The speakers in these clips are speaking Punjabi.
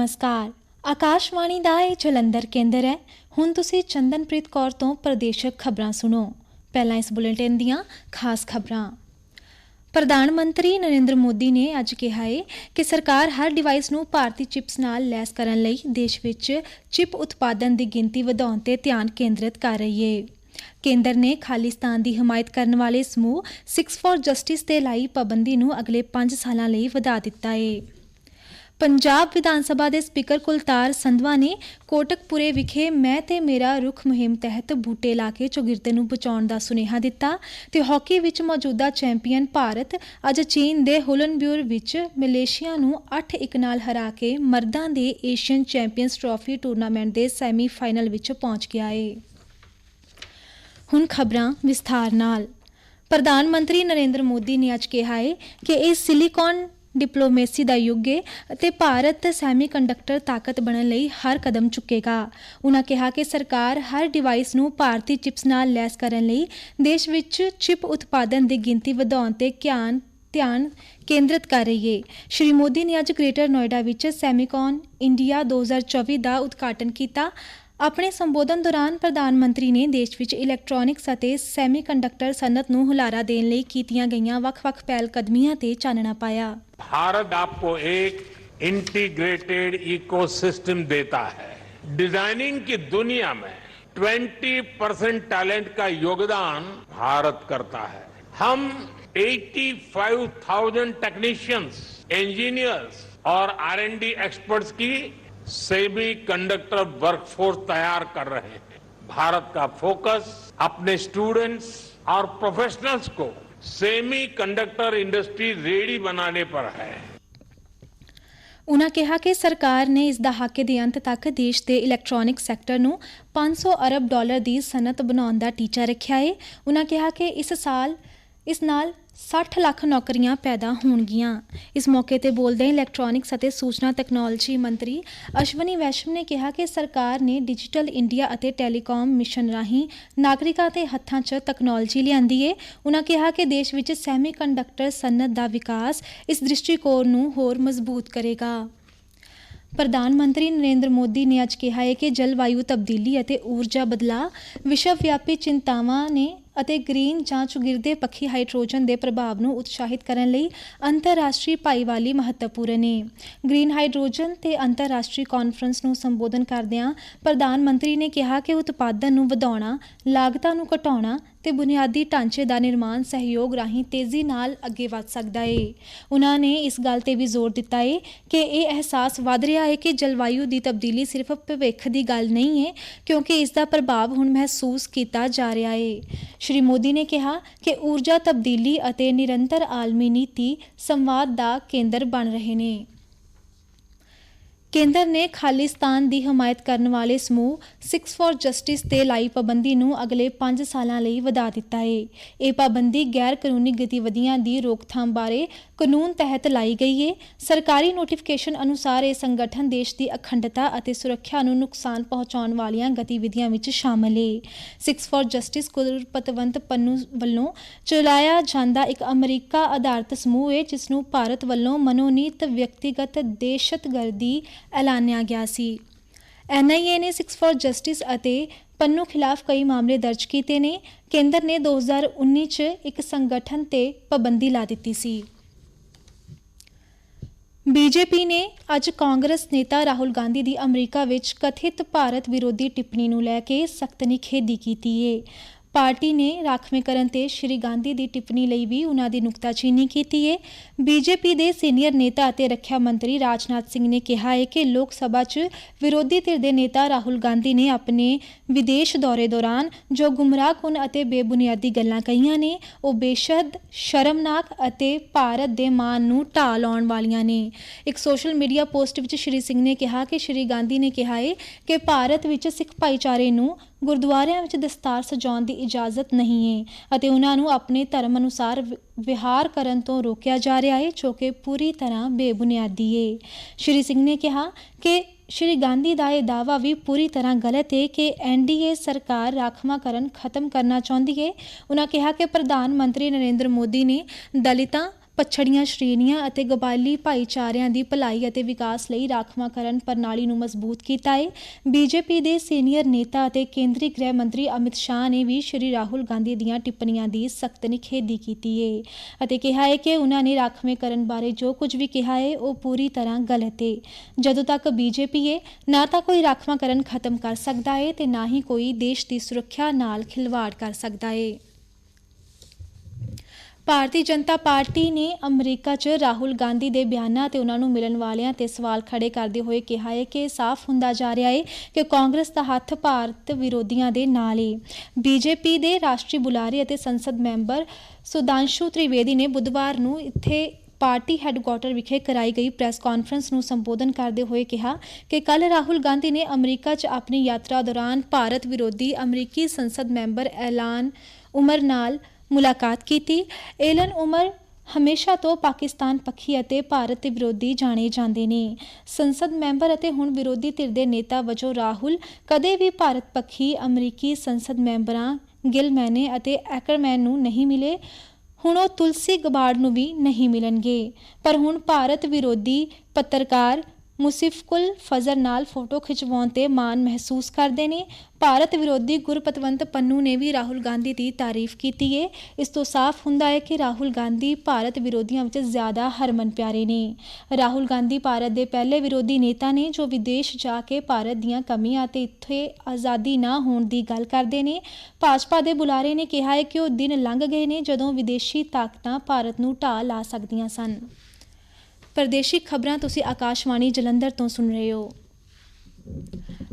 ਨਮਸਕਾਰ। ਆਕਾਸ਼ਵਾਣੀ ਦਾ ਇਹ ਜਲੰਧਰ ਕੇਂਦਰ ਹੈ। ਹੁਣ ਤੁਸੀਂ ਚੰਦਨਪ੍ਰੀਤ ਕੌਰ ਤੋਂ ਪ੍ਰਦੇਸ਼ਕ ਖਬਰਾਂ ਸੁਣੋ। ਪਹਿਲਾਂ ਇਸ ਬੁਲੇਟਿਨ ਦੀਆਂ ਖਾਸ ਖਬਰਾਂ। ਪ੍ਰਧਾਨ ਮੰਤਰੀ ਨਰਿੰਦਰ ਮੋਦੀ ਨੇ ਅੱਜ ਕਿਹਾ ਹੈ ਕਿ ਸਰਕਾਰ ਹਰ ਡਿਵਾਈਸ ਨੂੰ ਭਾਰਤੀ ਚਿਪਸ ਨਾਲ ਲੈਸ ਕਰਨ ਲਈ ਦੇਸ਼ ਵਿੱਚ ਚਿਪ ਉਤਪਾਦਨ ਦੀ ਗਿਣਤੀ ਵਧਾਉਣ ਤੇ ਧਿਆਨ ਕੇਂਦਰਿਤ ਕਰ ਰਹੀ ਹੈ ਕੇਂਦਰ ਨੇ ਖਾਲਿਸਤਾਨ ਦੀ ਹਮਾਇਤ ਕਰਨ ਵਾਲੇ ਸਮੂਹ 6 ਫॉर ਜਸਟਿਸ ਤੇ ਲਾਈ ਪਾਬੰਦੀ ਨੂੰ ਅਗਲੇ 5 ਸਾਲਾਂ ਲਈ ਵਧਾ ਦਿੱਤਾ ਹੈ ਪੰਜਾਬ ਵਿਧਾਨ ਸਭਾ ਦੇ ਸਪੀਕਰ ਕੁਲਤਾਰ ਸੰਧਵਾ ਨੇ ਕੋਟਕਪੁਰੇ ਵਿਖੇ ਮੈਂ ਤੇ ਮੇਰਾ ਰੁੱਖ ਮੁਹਿੰਮ ਤਹਿਤ ਬੂਟੇ ਲਾ ਕੇ ਚੌਗਿਰਦੇ ਨੂੰ ਬਚਾਉਣ ਦਾ ਸੁਨੇਹਾ ਦਿੱਤਾ ਤੇ ਹਾਕੀ ਵਿੱਚ ਮੌਜੂਦਾ ਚੈਂਪੀਅਨ ਭਾਰਤ ਅੱਜ ਚੀਨ ਦੇ ਹੁਲਨਬਿਊਰ ਵਿੱਚ ਮਲੇਸ਼ੀਆ ਨੂੰ 8-1 ਨਾਲ ਹਰਾ ਕੇ ਮਰਦਾਂ ਦੇ ਏਸ਼ੀਅਨ ਚੈਂਪੀਅਨਸ ਟਰਾਫੀ ਟੂਰਨਾਮੈਂਟ ਦੇ ਸੈਮੀਫਾਈਨਲ ਵਿੱਚ ਪਹੁੰਚ ਗਿਆ ਏ। ਹੁਣ ਖਬਰਾਂ ਵਿਸਥਾਰ ਨਾਲ। ਪ੍ਰਧਾਨ ਮੰਤਰੀ ਨਰਿੰਦਰ ਮੋਦੀ ਨੇ ਅੱਜ ਕਿਹਾ ਹੈ ਕਿ ਇਹ ਸਿਲੀਕਾਨ ਡਿਪਲੋਮੇਸੀ ਦਾ ਯੁੱਗ ਹੈ ਅਤੇ ਭਾਰਤ ਸੈਮੀਕੰਡਕਟਰ ਤਾਕਤ ਬਣਨ ਲਈ ਹਰ ਕਦਮ ਚੁੱਕੇਗਾ। ਉਨ੍ਹਾਂ ਕਿਹਾ ਕਿ ਸਰਕਾਰ ਹਰ ਡਿਵਾਈਸ ਨੂੰ ਭਾਰਤੀ ਚਿਪਸ ਨਾਲ ਲੈਸ ਕਰਨ ਲਈ ਦੇਸ਼ ਵਿੱਚ ਚਿਪ ਉਤਪਾਦਨ ਦੀ ਗਿਣਤੀ ਵਧਾਉਣ ਤੇ ਧਿਆਨ ਧਿਆਨ ਕੇਂਦਰਿਤ ਕਰ ਰਹੀ ਹੈ ਸ਼੍ਰੀ ਮੋਦੀ ਨੇ ਅੱਜ ਗ੍ਰੇਟਰ ਨੋਇਡਾ ਵਿੱਚ ਸੈਮੀਕੌਨ ਇੰਡੀਆ 2024 ਦਾ ਉਦਘਾਟਨ ਕੀਤਾ। ਆਪਣੇ ਸੰਬੋਧਨ ਦੌਰਾਨ ਪ੍ਰਧਾਨ ਮੰਤਰੀ ਨੇ ਦੇਸ਼ ਵਿੱਚ ਇਲੈਕਟ੍ਰੋਨਿਕਸ ਅਤੇ ਸੈਮੀਕੰਡਕਟਰ ਸਨਅਤ ਨੂੰ ਹੁਲਾਰਾ ਦੇਣ ਲਈ ਕੀਤੀਆਂ ਗਈਆਂ ਵੱਖ-ਵੱਖ ਪਹਿਲ ਕਦਮੀਆਂ ਤੇ ਚਾਨਣਾ ਪਾਇਆ भारत आपको एक इंटीग्रेटेड इकोसिस्टम देता है डिजाइनिंग की दुनिया में 20 परसेंट टैलेंट का योगदान भारत करता है हम 85,000 टेक्नीशियंस इंजीनियर्स और आरएनडी एक्सपर्ट्स की सेमी कंडक्टर वर्कफोर्स तैयार कर रहे हैं भारत का फोकस अपने स्टूडेंट्स और प्रोफेशनल्स को सेमी कंडक्टर इंडस्ट्री रेडी बनाने पर है ਉਨ੍ਹਾਂ ਕਿਹਾ ਕਿ ਸਰਕਾਰ ਨੇ ਇਸ ਦਹਾਕੇ ਦੇ ਅੰਤ ਤੱਕ ਦੇਸ਼ ਦੇ ਇਲੈਕਟ੍ਰੋਨਿਕ ਸੈਕਟਰ ਨੂੰ 500 ਅਰਬ ਡਾਲਰ ਦੀ ਸਨਅਤ ਬਣਾਉਣ ਦਾ ਟੀਚਾ ਰੱਖਿਆ ਹੈ ਉਨ੍ਹਾਂ ਕਿਹਾ ਕਿ ਇਸ ਸਾਲ ਇਸ ਨਾਲ 60 ਲੱਖ ਨੌਕਰੀਆਂ ਪੈਦਾ ਹੋਣਗੀਆਂ। ਇਸ ਮੌਕੇ ਤੇ ਬੋਲਦੇ ਇਲੈਕਟ੍ਰੋਨਿਕਸ ਅਤੇ ਸੂਚਨਾ ਤਕਨਾਲੋਜੀ ਮੰਤਰੀ ਅਸ਼ਵਨੀ ਵੈਸ਼ਮ ਨੇ ਕਿਹਾ ਕਿ ਸਰਕਾਰ ਨੇ ਡਿਜੀਟਲ ਇੰਡੀਆ ਅਤੇ ਟੈਲੀਕਾਮ ਮਿਸ਼ਨ ਰਾਹੀਂ ਨਾਗਰਿਕਾਂ ਦੇ ਹੱਥਾਂ 'ਚ ਤਕਨਾਲੋਜੀ ਲਿਆਂਦੀ ਏ। ਉਹਨਾਂ ਕਿਹਾ ਕਿ ਦੇਸ਼ ਵਿੱਚ ਸੈਮੀਕੰਡਕਟਰ ਸਨਅਤ ਦਾ ਵਿਕਾਸ ਇਸ ਦ੍ਰਿਸ਼ਟੀਕੋਣ ਨੂੰ ਹੋਰ ਮਜ਼ਬੂਤ ਕਰੇਗਾ। ਪ੍ਰਧਾਨ ਮੰਤਰੀ ਨਰਿੰਦਰ ਮੋਦੀ ਨੇ ਅੱਜ ਕਿਹਾ ਹੈ ਕਿ ਜਲਵਾਯੂ ਤਬਦੀਲੀ ਅਤੇ ਊਰਜਾ ਬਦਲਾਅ ਵਿਸ਼ਵ ਵਿਆਪੀ ਚਿੰਤਾਵਾਂ ਨੇ ਅਤੇ ਗ੍ਰੀਨ ਜਾਂ ਚੁਗਿਰਦੇ ਪੱਖੀ ਹਾਈਡਰੋਜਨ ਦੇ ਪ੍ਰਭਾਵ ਨੂੰ ਉਤਸ਼ਾਹਿਤ ਕਰਨ ਲਈ ਅੰਤਰਰਾਸ਼ਟਰੀ ਭਾਈਵਾਲੀ ਮਹੱਤਵਪੂਰਨ ਹੈ ਗ੍ਰੀਨ ਹਾਈਡਰੋਜਨ ਤੇ ਅੰਤਰਰਾਸ਼ਟਰੀ ਕਾਨਫਰੰਸ ਨੂੰ ਸੰਬੋਧਨ ਕਰਦਿਆਂ ਪ੍ਰਧਾਨ ਮੰਤਰੀ ਨੇ ਕਿਹਾ ਕਿ ਉਤਪਾਦਨ ਨੂੰ ਵਧਾਉਣਾ, ਲਾਗਤਾਂ ਨੂੰ ਘਟਾਉਣਾ ਤੇ ਬੁਨਿਆਦੀ ਢਾਂਚੇ ਦਾ ਨਿਰਮਾਣ ਸਹਿਯੋਗ ਰਾਹੀਂ ਤੇਜ਼ੀ ਨਾਲ ਅੱਗੇ ਵਧ ਸਕਦਾ ਹੈ ਉਹਨਾਂ ਨੇ ਇਸ ਗੱਲ ਤੇ ਵੀ ਜ਼ੋਰ ਦਿੱਤਾ ਹੈ ਕਿ ਇਹ ਅਹਿਸਾਸ ਵਧ ਰਿਹਾ ਹੈ ਕਿ ਜਲਵਾਯੂ ਦੀ ਤਬਦੀਲੀ ਸਿਰਫ ਭਵਿੱਖ ਦੀ ਗੱਲ ਨਹੀਂ ਹੈ ਕਿਉਂਕਿ ਇਸ ਦਾ ਪ੍ਰਭਾਵ ਹੁਣ ਮਹਿਸੂਸ ਕੀਤਾ ਜਾ ਰਿਹਾ ਹੈ ਸ਼੍ਰੀ ਮੋਦੀ ਨੇ ਕਿਹਾ ਕਿ ਊਰਜਾ ਤਬਦੀਲੀ ਅਤੇ ਨਿਰੰਤਰ ਆਲਮੀ ਨੀਤੀ ਸੰਵਾਦ ਦਾ ਕੇਂਦਰ ਬਣ ਰਹੇ ਨੇ। ਕੇਂਦਰ ਨੇ ਖਾਲਿਸਤਾਨ ਦੀ ਹਮਾਇਤ ਕਰਨ ਵਾਲੇ ਸਮੂਹ 6 ਫਾਰ ਜਸਟਿਸ ਤੇ ਲਾਈ ਪਾਬੰਦੀ ਨੂੰ ਅਗਲੇ 5 ਸਾਲਾਂ ਲਈ ਵਧਾ ਦਿੱਤਾ ਹੈ ਇਹ ਪਾਬੰਦੀ ਗੈਰ ਕਾਨੂੰਨੀ ਗਤੀਵਿਧੀਆਂ ਦੀ ਰੋਕਥਾਮ ਬਾਰੇ ਕਾਨੂੰਨ ਤਹਿਤ ਲਾਈ ਗਈ ਹੈ ਸਰਕਾਰੀ ਨੋਟੀਫਿਕੇਸ਼ਨ ਅਨੁਸਾਰ ਇਹ ਸੰਗਠਨ ਦੇਸ਼ ਦੀ ਅਖੰਡਤਾ ਅਤੇ ਸੁਰੱਖਿਆ ਨੂੰ ਨੁਕਸਾਨ ਪਹੁੰਚਾਉਣ ਵਾਲੀਆਂ ਗਤੀਵਿਧੀਆਂ ਵਿੱਚ ਸ਼ਾਮਲ ਹੈ 6 ਫॉर ਜਸਟਿਸ ਕੁਲਪਤਵੰਤ ਪੰਨੂ ਵੱਲੋਂ ਚਲਾਇਆ ਜਾਂਦਾ ਇੱਕ ਅਮਰੀਕਾ ਆਧਾਰਿਤ ਸਮੂਹ ਹੈ ਜਿਸ ਨੂੰ ਭਾਰਤ ਵੱਲੋਂ ਮਨੋਨੀਤ ਵਿਅਕਤੀਗਤ ਦਹਿਸ਼ਤਗਰਦੀ ਐਲਾਨਿਆ ਗਿਆ ਸੀ। ਐਨਆਈਏ ਨੇ 6 ਫॉर ਜਸਟਿਸ ਅਤੇ ਪੰਨੂ ਖਿਲਾਫ ਕਈ ਮਾਮਲੇ ਦਰਜ ਕੀਤੇ ਨੇ। ਕੇਂਦਰ ਨੇ 2019 ਚ ਇੱਕ ਸੰਗਠਨ ਤੇ ਪਾਬੰਦੀ ਲਾ ਦਿੱਤੀ ਸੀ। ਬੀਜੇਪੀ ਨੇ ਅੱਜ ਕਾਂਗਰਸ ਨੇਤਾ ਰਾਹੁਲ ਗਾਂਧੀ ਦੀ ਅਮਰੀਕਾ ਵਿੱਚ ਕਥਿਤ ਭਾਰਤ ਵਿਰੋਧੀ ਟਿੱਪਣੀ ਨੂੰ ਲੈ ਕੇ ਸਖਤ ਨਿਖੇਧੀ ਕੀਤੀ ਹੈ ਪਾਰਟੀ ਨੇ ਰਾਖਵੇਂਕਰਨ ਤੇ ਸ਼੍ਰੀ ਗਾਂਧੀ ਦੀ ਟਿੱਪਣੀ ਲਈ ਵੀ ਉਹਨਾਂ ਦੀ ਨੁਕਤਾਚੀਨੀ ਕੀਤੀ ਹੈ ਬੀਜੇਪੀ ਦੇ ਸੀਨੀਅਰ ਨੇਤਾ ਅਤੇ ਰੱਖਿਆ ਮੰਤਰੀ ਰਾਜਨਾਥ ਸਿੰਘ ਨੇ ਕਿਹਾ ਹੈ ਕਿ ਲੋਕ ਸਭਾ 'ਚ ਵਿਰੋਧੀ ਧਿਰ ਦੇ ਨੇਤਾ ਰਾਹੁਲ ਗਾਂਧੀ ਨੇ ਆਪਣੇ ਵਿਦੇਸ਼ ਦੌਰੇ ਦੌਰਾਨ ਜੋ ਗੁੰਮਰਾਹਕੁਨ ਅਤੇ ਬੇਬੁਨਿਆਦੀ ਗੱਲਾਂ ਕਹੀਆਂ ਨੇ, ਉਹ ਬੇਸ਼ੱਦ ਸ਼ਰਮਨਾਕ ਅਤੇ ਭਾਰਤ ਦੇ ਮਾਣ ਨੂੰ ਢਾਹ ਲਾਉਣ ਵਾਲੀਆਂ ਨੇ। ਇੱਕ ਸੋਸ਼ਲ ਮੀਡੀਆ ਪੋਸਟ ਵਿੱਚ ਸ਼੍ਰੀ ਸਿੰਘ ਨੇ ਕਿਹਾ ਕਿ ਸ਼੍ਰੀ ਗਾਂਧੀ ਨੇ ਕਿਹਾ ਹੈ ਕਿ ਭਾਰਤ ਵਿੱਚ ਸਿੱਖ ਭਾਈਚਾਰੇ ਨੂੰ ਗੁਰਦੁਆਰਿਆਂ ਵਿੱਚ ਦਸਤਾਰ ਸਜਾਉਣ ਦੀ ਇਜਾਜ਼ਤ ਨਹੀਂ ਹੈ ਅਤੇ ਉਹਨਾਂ ਨੂੰ ਆਪਣੇ ਧਰਮ ਅਨੁਸਾਰ ਵਿ- ਵਿਹਾਰ ਕਰਨ ਤੋਂ ਰੋਕਿਆ ਜਾ ਰਿਹਾ ਹੈ ਜੋ ਕਿ ਪੂਰੀ ਤਰ੍ਹਾਂ ਬੇਬੁਨਿਆਦੀ ਹੈ ਸ਼੍ਰੀ ਸਿੰਘ ਨੇ ਕਿਹਾ ਕਿ ਸ਼੍ਰੀ ਗਾਂਧੀ ਦਾ ਇਹ ਦਾਅਵਾ ਵੀ ਪੂਰੀ ਤਰ੍ਹਾਂ ਗਲਤ ਹੈ ਕਿ ਐਨਡੀਏ ਸਰਕਾਰ ਰਾਖਵਾਂਕਰਨ ਖਤਮ ਕਰਨਾ ਚਾਹੁੰਦੀ ਹੈ ਉਹਨਾਂ ਕਿਹਾ ਕਿ ਪ੍ਰਧਾਨ ਮੰਤਰੀ ਨਰਿੰਦਰ ਮੋਦੀ ਨੇ ਦਲਿਤਾਂ ਪਛੜੀਆਂ ਸ਼੍ਰੇਣੀਆਂ ਅਤੇ ਗਵਾਲੀ ਭਾਈਚਾਰਿਆਂ ਦੀ ਭਲਾਈ ਅਤੇ ਵਿਕਾਸ ਲਈ ਰਾਖਵਾਂਕਰਨ ਪ੍ਰਣਾਲੀ ਨੂੰ ਮਜ਼ਬੂਤ ਕੀਤਾ ਹੈ ਬੀਜੇਪੀ ਦੇ ਸੀਨੀਅਰ ਨੇਤਾ ਅਤੇ ਕੇਂਦਰੀ ਗ੍ਰਹਿ ਮੰਤਰੀ ਅਮਿਤ ਸ਼ਾਹ ਨੇ ਵੀ ਸ਼੍ਰੀ ਰਾਹੁਲ ਗਾਂਧੀ ਦੀਆਂ ਟਿੱਪਣੀਆਂ ਦੀ ਸਖਤ ਨਿਖੇਧੀ ਕੀਤੀ ਹੈ ਅਤੇ ਕਿਹਾ ਹੈ ਕਿ ਉਹਨਾਂ ਨੇ ਰਾਖਵੇਂਕਰਨ ਬਾਰੇ ਜੋ ਕੁਝ ਵੀ ਕਿਹਾ ਹੈ ਉਹ ਪੂਰੀ ਤਰ੍ਹਾਂ ਗਲਤ ਹੈ ਜਦੋਂ ਤੱਕ ਬੀਜੇਪੀ ਹੈ ਨਾ ਤਾਂ ਕੋਈ ਰਾਖਵਾਂਕਰਨ ਖਤਮ ਕਰ ਸਕਦਾ ਹੈ ਤੇ ਨਾ ਹੀ ਕੋਈ ਦੇਸ਼ ਦੀ ਸੁਰੱਖਿਆ ਨਾਲ ਖਿਲਵਾੜ ਕਰ ਸਕਦਾ ਹੈ ਭਾਰਤੀ ਜਨਤਾ ਪਾਰਟੀ ਨੇ ਅਮਰੀਕਾ 'ਚ ਰਾਹੁਲ ਗਾਂਧੀ ਦੇ ਬਿਆਨਾਂ ਤੇ ਉਹਨਾਂ ਨੂੰ ਮਿਲਣ ਵਾਲਿਆਂ ਤੇ ਸਵਾਲ ਖੜੇ ਕਰਦੇ ਹੋਏ ਕਿਹਾ ਹੈ ਕਿ ਸਾਫ਼ ਹੁੰਦਾ ਜਾ ਰਿਹਾ ਹੈ ਕਿ ਕਾਂਗਰਸ ਦਾ ਹੱਥ ਭਾਰਤ ਵਿਰੋਧੀਆਂ ਦੇ ਨਾਲ ਹੈ ਬੀਜੇਪੀ ਦੇ ਰਾਸ਼ਟਰੀ ਬੁਲਾਰੇ ਅਤੇ ਸੰਸਦ ਮੈਂਬਰ ਸੁਦਾਂਸ਼ੂ ਤ੍ਰਿਵੇਦੀ ਨੇ ਬੁੱਧਵਾਰ ਨੂੰ ਇੱਥੇ ਪਾਰਟੀ ਹੈੱਡਕੁਆਟਰ ਵਿਖੇ ਕਰਾਈ ਗਈ ਪ੍ਰੈਸ ਕਾਨਫਰੰਸ ਨੂੰ ਸੰਬੋਧਨ ਕਰਦੇ ਹੋਏ ਕਿਹਾ ਕਿ ਕੱਲ ਰਾਹੁਲ ਗਾਂਧੀ ਨੇ ਅਮਰੀਕਾ 'ਚ ਆਪਣੀ ਯਾਤਰਾ ਦੌਰਾਨ ਭਾਰਤ ਵਿਰੋਧੀ ਅਮਰੀਕੀ ਸੰਸਦ ਮੈਂਬਰ ਐਲਾਨ ਉਮਰ ਨਾਲ ਮੁਲਾਕਾਤ ਕੀਤੀ। ਏਲਨ ਉਮਰ ਹਮੇਸ਼ਾ ਤੋਂ ਪਾਕਿਸਤਾਨ ਪੱਖੀ ਅਤੇ ਭਾਰਤ ਵਿਰੋਧੀ ਜਾਣੇ ਜਾਂਦੇ ਨੇ। ਸੰਸਦ ਮੈਂਬਰ ਅਤੇ ਹੁਣ ਵਿਰੋਧੀ ਧਿਰ ਦੇ ਨੇਤਾ ਵਜੋਂ ਰਾਹੁਲ, ਕਦੇ ਵੀ ਭਾਰਤ ਪੱਖੀ ਅਮਰੀਕੀ ਸੰਸਦ ਮੈਂਬਰਾਂ ਗਿਲ ਮੈਨੇ ਅਤੇ ਐਕਰਮੈਨ ਨੂੰ ਨਹੀਂ ਮਿਲੇ। ਹੁਣ ਉਹ ਤੁਲਸੀ ਗਬਾੜ ਨੂੰ ਵੀ ਨਹੀਂ ਮਿਲਣਗੇ। ਪਰ ਹੁਣ ਭਾਰਤ ਵਿਰੋਧੀ ਪੱਤਰਕਾਰ ਮੁਸਿਫਕੁਲ ਫਜ਼ਰ ਨਾਲ ਫੋਟੋ ਖਿਚਵਾਉਣ ਤੇ ਮਾਣ ਮਹਿਸੂਸ ਕਰਦੇ ਨੇ। ਭਾਰਤ ਵਿਰੋਧੀ ਗੁਰਪਤਵੰਤ ਪੰਨੂ ਨੇ ਵੀ ਰਾਹੁਲ ਗਾਂਧੀ ਦੀ ਤਾਰੀਫ ਕੀਤੀ ਹੈ ਇਸ ਤੋਂ ਸਾਫ਼ ਹੁੰਦਾ ਹੈ ਕਿ ਰਾਹੁਲ ਗਾਂਧੀ ਭਾਰਤ ਵਿਰੋਧੀਆਂ ਵਿੱਚ ਜ਼ਿਆਦਾ ਹਰਮਨ ਪਿਆਰੇ ਨੇ। ਰਾਹੁਲ ਗਾਂਧੀ ਭਾਰਤ ਦੇ ਪਹਿਲੇ ਵਿਰੋਧੀ ਨੇਤਾ ਨੇ ਜੋ ਵਿਦੇਸ਼ ਜਾ ਕੇ ਭਾਰਤ ਦੀਆਂ ਕਮੀਆਂ ਅਤੇ ਇੱਥੇ ਆਜ਼ਾਦੀ ਨਾ ਹੋਣ ਦੀ ਗੱਲ ਕਰਦੇ ਨੇ। ਭਾਜਪਾ ਦੇ ਬੁਲਾਰੇ ਨੇ ਕਿਹਾ ਹੈ ਕਿ ਉਹ ਦਿਨ ਲੰਘ ਗਏ ਨੇ ਜਦੋਂ ਵਿਦੇਸ਼ੀ ਤਾਕਤਾਂ ਭਾਰਤ ਨੂੰ ਢਾਹ ਲਾ ਸਕਦੀਆਂ ਸਨ। ਪਰਦੇਸ਼ੀ ਖਬਰਾਂ ਤੁਸੀਂ ਆਕਾਸ਼ਵਾਣੀ ਜਲੰਧਰ ਤੋਂ ਸੁਣ ਰਹੇ ਹੋ।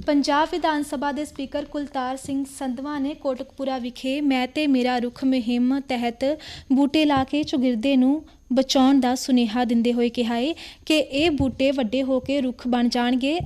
ਪੰਜਾਬ ਵਿਧਾਨ ਸਭਾ ਦੇ ਸਪੀਕਰ ਕੁਲਤਾਰ ਸਿੰਘ ਸੰਧਵਾ ਨੇ ਕੋਟਕਪੂਰਾ ਵਿਖੇ ਮੈਂ ਤੇ ਮੇਰਾ ਰੁੱਖ ਮੁਹਿੰਮ ਤਹਿਤ ਬੂਟੇ ਲਾ ਕੇ ਚੁਗਿਰਦੇ ਨੂੰ ਬਚਾਉਣ ਦਾ ਸੁਨੇਹਾ ਦਿੰਦੇ ਹੋਏ ਕਿਹਾ ਹੈ ਕਿ ਇਹ ਬੂਟੇ ਵੱਡੇ ਹੋ ਕੇ ਰੁੱਖ ਬਣ ਜਾਣਗੇ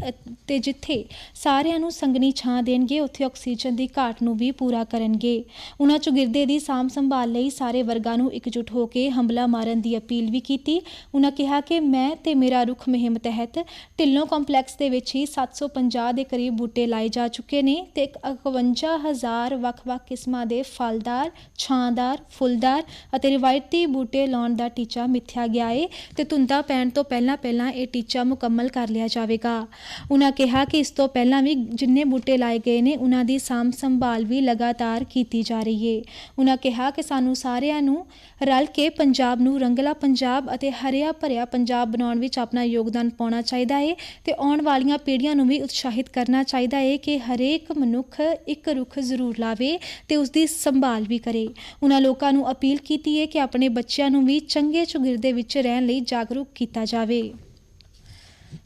ਤੇ ਜਿੱਥੇ ਸਾਰਿਆਂ ਨੂੰ ਸੰਗਣੀ ਛਾਂ ਦੇਣਗੇ, ਉੱਥੇ ਆਕਸੀਜਨ ਦੀ ਘਾਟ ਨੂੰ ਵੀ ਪੂਰਾ ਕਰਨਗੇ। ਉਹਨਾਂ ਚੁਗਿਰਦੇ ਦੀ ਸਾਂਭ ਸੰਭਾਲ ਲਈ ਸਾਰੇ ਵਰਗਾਂ ਨੂੰ ਇਕਜੁੱਟ ਹੋ ਕੇ ਹਮਲਾ ਮਾਰਨ ਦੀ ਅਪੀਲ ਵੀ ਕੀਤੀ। ਉਹਨਾਂ ਕਿਹਾ ਕਿ ਮੈਂ ਤੇ ਮੇਰਾ ਰੁੱਖ ਮੁਹਿੰਮ ਤਹਿਤ ਢਿੱਲੋਂ ਕੰਪਲੈਕਸ ਦੇ ਵਿੱਚ ਹੀ 750 ਦੇ ਕਰੀਬ ਬੂਟੇ ਲਾਏ ਜਾ ਚੁੱਕੇ ਨੇ ਤੇ 51000 ਵੱਖ-ਵੱਖ ਕਿਸਮਾਂ ਦੇ ਫਲਦਾਰ, ਛਾਂਦਾਰ, ਫੁੱਲਦਾਰ ਅਤੇ ਰਿਵਾਇਤੀ ਬੂਟੇ ਲਾਉਣ ਦਾ ਟੀਚਾ ਮਿੱਥਿਆ ਗਿਆ ਏ ਤੇ ਧੁੰਦਾ ਪੈਣ ਤੋਂ ਪਹਿਲਾਂ ਪਹਿਲਾਂ ਇਹ ਟੀਚਾ ਮੁਕੰਮਲ ਕਰ ਲਿਆ ਜਾਵੇਗਾ। ਉਹਨਾਂ ਕਿਹਾ ਕਿ ਇਸ ਤੋਂ ਪਹਿਲਾਂ ਵੀ ਜਿੰਨੇ ਬੂਟੇ ਲਾਏ ਗਏ ਨੇ ਉਹਨਾਂ ਦੀ ਸਾਂਭ ਸੰਭਾਲ ਵੀ ਲਗਾਤਾਰ ਕੀਤੀ ਜਾ ਰਹੀ ਏ। ਉਹਨਾਂ ਕਿਹਾ ਕਿ ਸਾਨੂੰ ਸਾਰਿਆਂ ਨੂੰ ਰਲ ਕੇ ਪੰਜਾਬ ਨੂੰ ਰੰਗਲਾ ਪੰਜਾਬ ਅਤੇ ਹਰਿਆ ਭਰਿਆ ਪੰਜਾਬ ਬਣਾਉਣ ਵਿੱਚ ਆਪਣਾ ਯੋਗਦਾਨ ਪਾਉਣਾ ਚਾਹੀਦਾ ਏ ਤੇ ਆਉਣ ਵਾਲੀਆਂ ਪੀੜ੍ਹੀਆਂ ਨੂੰ ਵੀ ਉਤਸ਼ਾਹਿਤ ਕਰਨਾ ਚਾਹੀਦਾ ਹੈ ਕਿ ਹਰੇਕ ਮਨੁੱਖ ਇੱਕ ਰੁੱਖ ਜ਼ਰੂਰ ਲਾਵੇ ਤੇ ਉਸ ਦੀ ਸੰਭਾਲ ਵੀ ਕਰੇ। ਉਹਨਾਂ ਲੋਕਾਂ ਨੂੰ ਅਪੀਲ ਕੀਤੀ ਹੈ ਕਿ ਆਪਣੇ ਬੱਚਿਆਂ ਨੂੰ ਵੀ ਚੰਗੇ ਚੁਗਿਰਦੇ ਵਿੱਚ ਰਹਿਣ ਲਈ ਜਾਗਰੂਕ ਕੀਤਾ ਜਾਵੇ।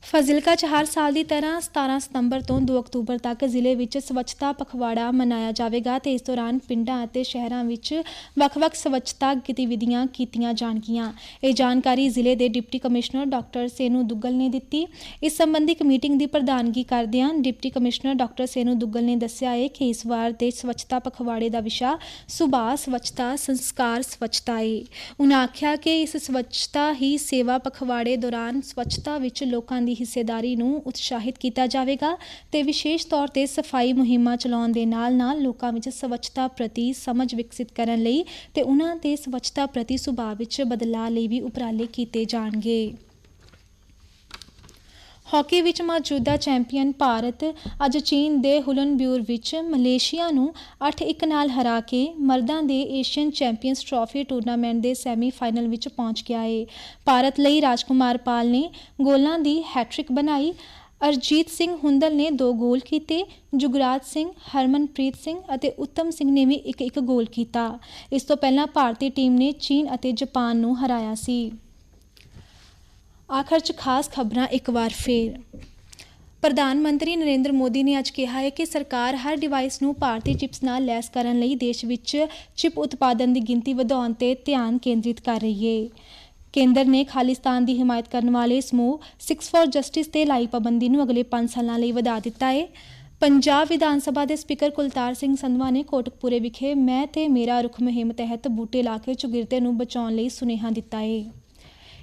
ਫਾਜ਼ਿਲਕਾ 'ਚ ਹਰ ਸਾਲ ਦੀ ਤਰ੍ਹਾਂ 17 ਸਤੰਬਰ ਤੋਂ 2 ਅਕਤੂਬਰ ਤੱਕ ਜ਼ਿਲ੍ਹੇ ਵਿੱਚ ਸਵੱਛਤਾ ਪਖਵਾੜਾ ਮਨਾਇਆ ਜਾਵੇਗਾ ਤੇ ਇਸ ਦੌਰਾਨ ਪਿੰਡਾਂ ਅਤੇ ਸ਼ਹਿਰਾਂ ਵਿੱਚ ਵੱਖ-ਵੱਖ ਸਵੱਛਤਾ ਗਤੀਵਿਧੀਆਂ ਕੀਤੀਆਂ ਜਾਣਗੀਆਂ। ਇਹ ਜਾਣਕਾਰੀ ਜ਼ਿਲ੍ਹੇ ਦੇ deputy commissioner doctor Senu Duggal ਨੇ ਦਿੱਤੀ। ਇਸ ਸੰਬੰਧੀ ਇੱਕ ਮੀਟਿੰਗ ਦੀ ਪ੍ਰਧਾਨਗੀ ਕਰਦਿਆਂ deputy commissioner doctor Senu Duggal ਨੇ ਦੱਸਿਆ ਹੈ ਕਿ ਇਸ ਵਾਰ ਦੇ ਸਵੱਛਤਾ ਪਖਵਾੜੇ ਦਾ ਵਿਸ਼ਾ ਸੁਭਾਅ ਸਵੱਛਤਾ, ਸੰਸਕਾਰ ਸਵੱਛਤਾ ਹੈ ਉਹਨਾਂ ਆਖਿਆ ਕਿ ਇਸ ਸਵੱਛਤਾ ਹੀ ਸੇਵਾ ਪਖਵਾੜੇ ਦੌਰਾਨ ਸਵੱਛਤਾ ਵਿੱਚ ਲੋਕਾਂ ਦੀ ਹਿੱਸੇਦਾਰੀ ਨੂੰ ਉਤਸ਼ਾਹਿਤ ਕੀਤਾ ਜਾਵੇਗਾ ਤੇ ਵਿਸ਼ੇਸ਼ ਤੌਰ ਤੇ ਸਫ਼ਾਈ ਮੁਹਿੰਮਾਂ ਚਲਾਉਣ ਦੇ ਨਾਲ-ਨਾਲ ਲੋਕਾਂ ਵਿੱਚ ਸਵੱਛਤਾ ਪ੍ਰਤੀ ਸਮਝ ਵਿਕਸਿਤ ਕਰਨ ਲਈ ਤੇ ਉਹਨਾਂ ਦੇ ਸਵੱਛਤਾ ਪ੍ਰਤੀ ਸੁਭਾਅ ਵਿੱਚ ਬਦਲਾਅ ਲਈ ਵੀ ਉਪਰਾਲੇ ਕੀਤੇ ਜਾਣਗੇ। ਹਾਕੀ ਵਿੱਚ ਮੌਜੂਦਾ ਚੈਂਪੀਅਨ ਭਾਰਤ ਅੱਜ ਚੀਨ ਦੇ ਹੁਲਨਬਿਊਰ ਵਿੱਚ ਮਲੇਸ਼ੀਆ ਨੂੰ 8-1 ਨਾਲ ਹਰਾ ਕੇ ਮਰਦਾਂ ਦੇ ਏਸ਼ੀਅਨ ਚੈਂਪੀਅਨਸ ਟਰਾਫੀ ਟੂਰਨਾਮੈਂਟ ਦੇ ਸੈਮੀਫਾਈਨਲ ਵਿੱਚ ਪਹੁੰਚ ਗਿਆ ਹੈ ਭਾਰਤ ਲਈ ਰਾਜਕੁਮਾਰ ਪਾਲ ਨੇ ਗੋਲਾਂ ਦੀ ਹੈਟ੍ਰਿਕ ਬਣਾਈ। ਅਰਜੀਤ ਸਿੰਘ ਹੁੰਦਲ ਨੇ ਦੋ ਗੋਲ ਕੀਤੇ, ਜੁਗਰਾਜ ਸਿੰਘ, ਹਰਮਨਪ੍ਰੀਤ ਸਿੰਘ ਅਤੇ ਉੱਤਮ ਸਿੰਘ ਨੇ ਵੀ ਇੱਕ ਇੱਕ ਗੋਲ ਕੀਤਾ। ਇਸ ਤੋਂ ਪਹਿਲਾਂ ਭਾਰਤੀ ਟੀਮ ਨੇ ਚੀਨ ਅਤੇ ਜਾਪਾਨ ਨੂੰ ਹਰਾਇਆ ਸੀ। ਆਖਰ 'ਚ ਖਾਸ ਖਬਰਾਂ ਇੱਕ ਵਾਰ ਫੇਰ। ਪ੍ਰਧਾਨ ਮੰਤਰੀ ਨਰਿੰਦਰ ਮੋਦੀ ਨੇ ਅੱਜ ਕਿਹਾ ਹੈ ਕਿ ਸਰਕਾਰ ਹਰ ਡਿਵਾਈਸ ਨੂੰ ਭਾਰਤੀ ਚਿਪਸ ਨਾਲ ਲੈਸ ਕਰਨ ਲਈ ਦੇਸ਼ ਵਿੱਚ ਚਿਪ ਉਤਪਾਦਨ ਦੀ ਗਿਣਤੀ ਵਧਾਉਣ ਤੇ ਧਿਆਨ ਕੇਂਦਰਿਤ ਕਰ ਰਹੀ ਹੈ ਕੇਂਦਰ ਨੇ ਖਾਲਿਸਤਾਨ ਦੀ ਹਮਾਇਤ ਕਰਨ ਵਾਲੇ ਸਮੂਹ 6 ਫॉर ਜਸਟਿਸ ਤੇ ਲਾਈ ਪਾਬੰਦੀ ਨੂੰ ਅਗਲੇ 5 ਸਾਲਾਂ ਲਈ ਵਧਾ ਦਿੱਤਾ ਹੈ ਪੰਜਾਬ ਵਿਧਾਨ ਸਭਾ ਦੇ ਸਪੀਕਰ ਕੁਲਤਾਰ ਸਿੰਘ ਸੰਧਵਾ ਨੇ ਕੋਟਕਪੂਰੇ ਵਿਖੇ ਮੈਂ ਤੇ ਮੇਰਾ ਰੁੱਖ ਮੁਹਿੰਮ ਤਹਿਤ ਬੂਟੇ ਲਾ ਕੇ ਚੁਗਿਰਦੇ ਨੂੰ ਬਚਾਉਣ ਲਈ ਸੁਨੇਹਾ ਦਿੱਤਾ ਹੈ